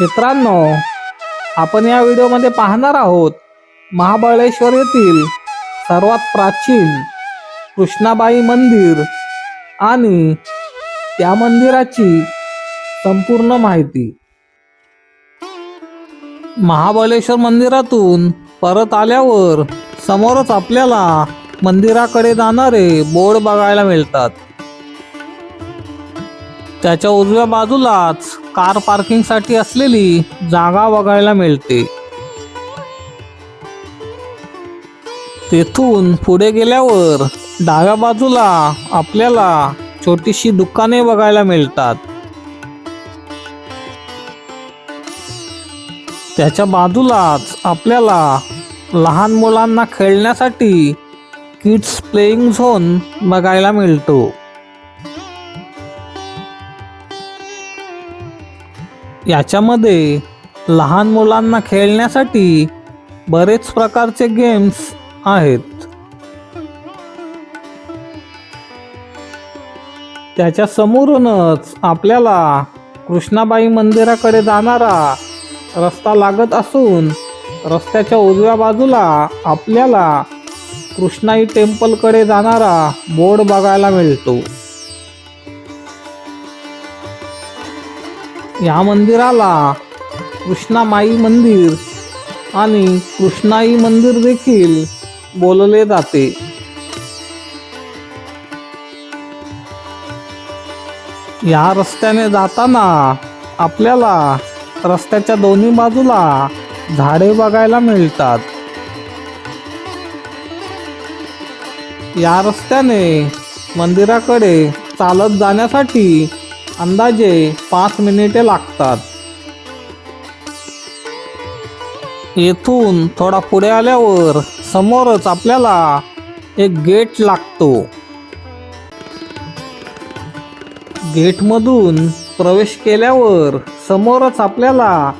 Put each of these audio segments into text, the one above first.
मित्रांनो आपण या व्हिडिओमध्ये पाहणार आहोत महाबळेश्वर येथील सर्वात प्राचीन कृष्णाबाई मंदिर आणि त्या मंदिराची संपूर्ण माहिती. महाबळेश्वर मंदिरातून परत आल्यावर समोरच आपल्याला मंदिराकडे जाणारे बोर्ड बघायला मिळतात. त्याच्या उजव्या बाजूलाच कार पार्किंगसाठी असलेली जागा बघायला मिळते. तेथून पुढे गेल्यावर डाव्या बाजूला आपल्याला छोटीशी दुकाने बघायला मिळतात. त्याच्या बाजूलाच आपल्याला लहान मुलांना खेळण्यासाठी किड्स प्लेइंग झोन बघायला मिळतो. याच्यामध्ये लहान मुलांना खेळण्यासाठी बरेच प्रकारचे गेम्स आहेत. त्याच्या समोरूनच आपल्याला कृष्णाबाई मंदिराकडे जाणारा रस्ता लागत असून रस्त्याच्या उजव्या बाजूला आपल्याला कृष्णाई टेम्पलकडे जाणारा बोर्ड बघायला मिळतो. या मंदिराला कृष्णामाई मंदिर आणि कृष्णाई मंदिर देखील बोलले जाते. या रस्त्याने जाताना आपल्याला रस्त्याच्या दोन्ही बाजूला झाडे बघायला मिळतात. या रस्त्याने मंदिराकडे चालत जाण्यासाठी अंदाजे पाच मिनिटे लागतात. येथून थोडा पुढे आल्यावर समोरच आपल्याला एक गेट लागतो. गेटमधून प्रवेश केल्यावर समोरच आपल्याला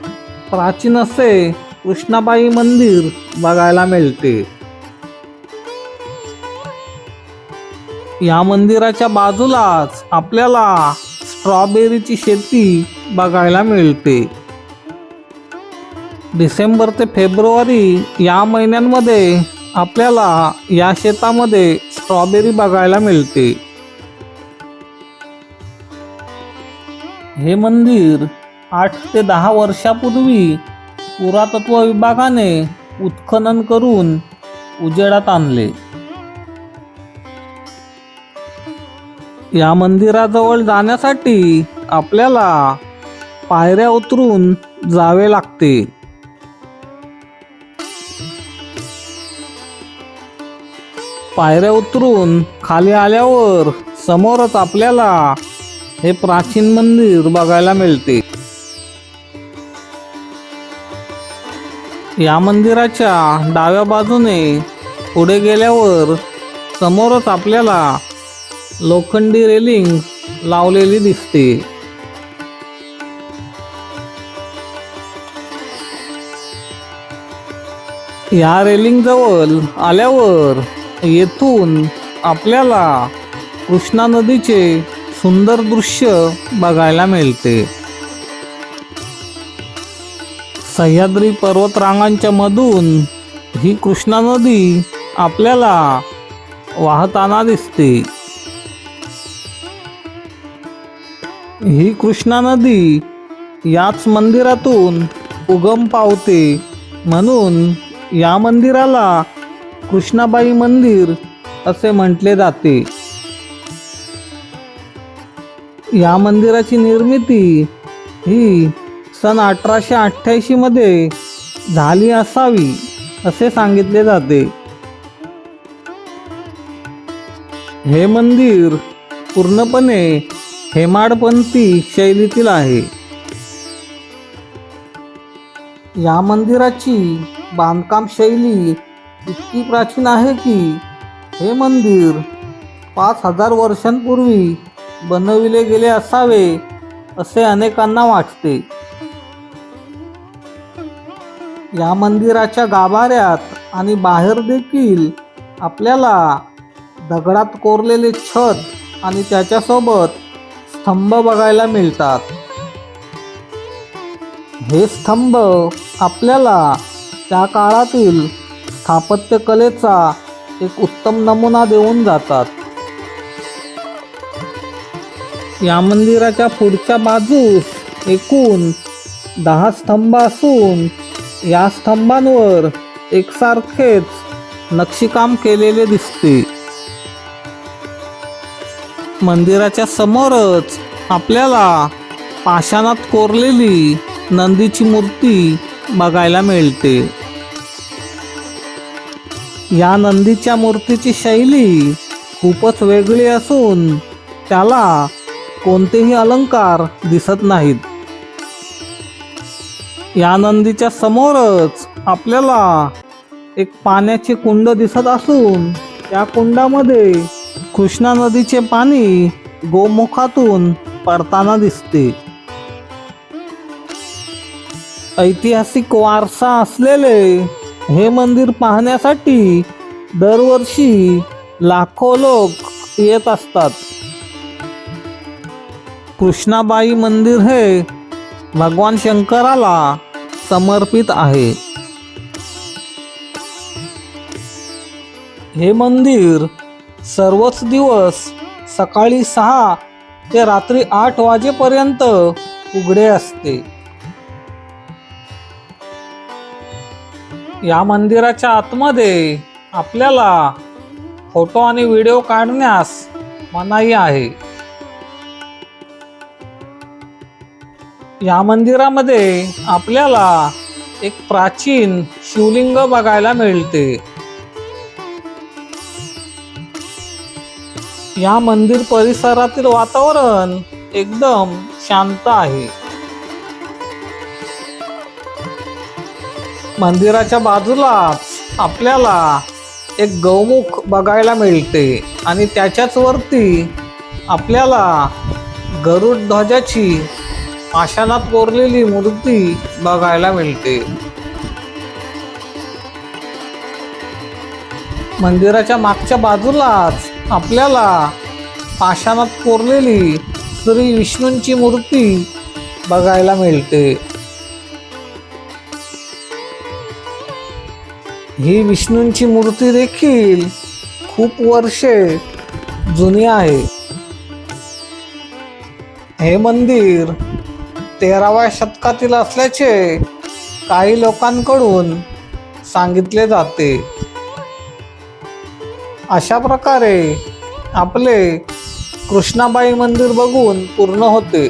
प्राचीन असे कृष्णाबाई मंदिर बघायला मिळते. या मंदिराच्या बाजूलाच आपल्याला स्ट्रॉबेरीची शेती बघायला मिळते. डिसेंबर ते फेब्रुवारी या महिन्यांमध्ये आपल्याला या शेतामध्ये स्ट्रॉबेरी बघायला मिळते. हे मंदिर आठ ते दहा वर्षापूर्वी पुरातत्व विभागाने उत्खनन करून उजेडात आणले. या मंदिराजवळ जाण्यासाठी आपल्याला पायऱ्या उतरून जावे लागते. पायऱ्या उतरून खाली आल्यावर समोरच आपल्याला हे प्राचीन मंदिर बघायला मिळते. या मंदिराच्या डाव्या बाजूने पुढे गेल्यावर समोरच आपल्याला लोखंडी रेलिंग लावलेली दिसते. या रेलिंग जवळ आल्यावर येथून आपल्याला कृष्णा नदीचे सुंदर दृश्य बघायला मिळते. सह्याद्री पर्वतरांगांच्या मधून ही कृष्णा नदी आपल्याला वाहताना दिसते. ही कृष्णा नदी याच मंदिरातून उगम पावते. म्हणून या मंदिराला कृष्णाबाई मंदिर असे म्हटले जाते. या मंदिराची निर्मिती ही सन अठराशे अठ्ठ्याऐंशी मध्ये झाली असावी असे सांगितले जाते. हे मंदिर पूर्णपणे हेमाडपंथी शैलीतील आहे. या मंदिराची बांधकाम शैली इतकी प्राचीन आहे की हे मंदिर पाच हजार वर्षांपूर्वी बनविले गेले असावे असे अनेकांना वाटते. या मंदिराच्या गाभाऱ्यात आणि बाहेर देखील आपल्याला दगडात कोरलेले छत आणि त्याच्यासोबत स्तंभ बघायला मिळतात. हे स्तंभ आपल्याला त्या काळातील स्थापत्यकलेचा एक उत्तम नमुना देऊन जातात. या मंदिराच्या पुढच्या बाजूस एकूण दहा स्तंभ असून या स्तंभांवर एकसारखेच नक्षीकाम केलेले दिसते. मंदिराच्या समोरच आपल्याला पाषाणात कोरलेली नंदीची मूर्ती बघायला मिळते. या नंदीच्या मूर्तीची शैली खूपच वेगळी असून त्याला कोणतेही अलंकार दिसत नाहीत. या नंदीच्या समोरच आपल्याला एक पाण्याचे कुंड दिसत असून त्या कुंडामध्ये कृष्णा नदीचे पाणी गोमुखातून पडताना दिसते. ऐतिहासिक वारसा असलेले हे मंदिर पाहण्यासाठी दरवर्षी लाखो लोक येत असतात. कृष्णाबाई मंदिर हे भगवान शंकराला समर्पित आहे. हे मंदिर सर्वच दिवस सकाळी सहा ते रात्री आठ वाजेपर्यंत उघडे असते. या मंदिराच्या आतमध्ये आपल्याला फोटो आणि व्हिडिओ काढण्यास मनाई आहे. या मंदिरामध्ये आपल्याला एक प्राचीन शिवलिंग बघायला मिळते. या मंदिर परिसरातील वातावरण एकदम शांत आहे. मंदिराच्या बाजूलाच आपल्याला एक गौमुख बघायला मिळते आणि त्याच्याच वरती आपल्याला गरुड ध्वजाची पाषाणात कोरलेली मूर्ती बघायला मिळते. मंदिराच्या मागच्या बाजूलाच आपल्याला पाषाणात कोरलेली श्री विष्णूंची मूर्ती बघायला मिळते. ही विष्णूंची मूर्ती देखील खूप वर्षे जुनी आहे. हे मंदिर तेराव्या शतकातील असल्याचे काही लोकांकडून सांगितले जाते. अशा प्रकारे आपले कृष्णाबाई मंदिर बघून पूर्ण होते.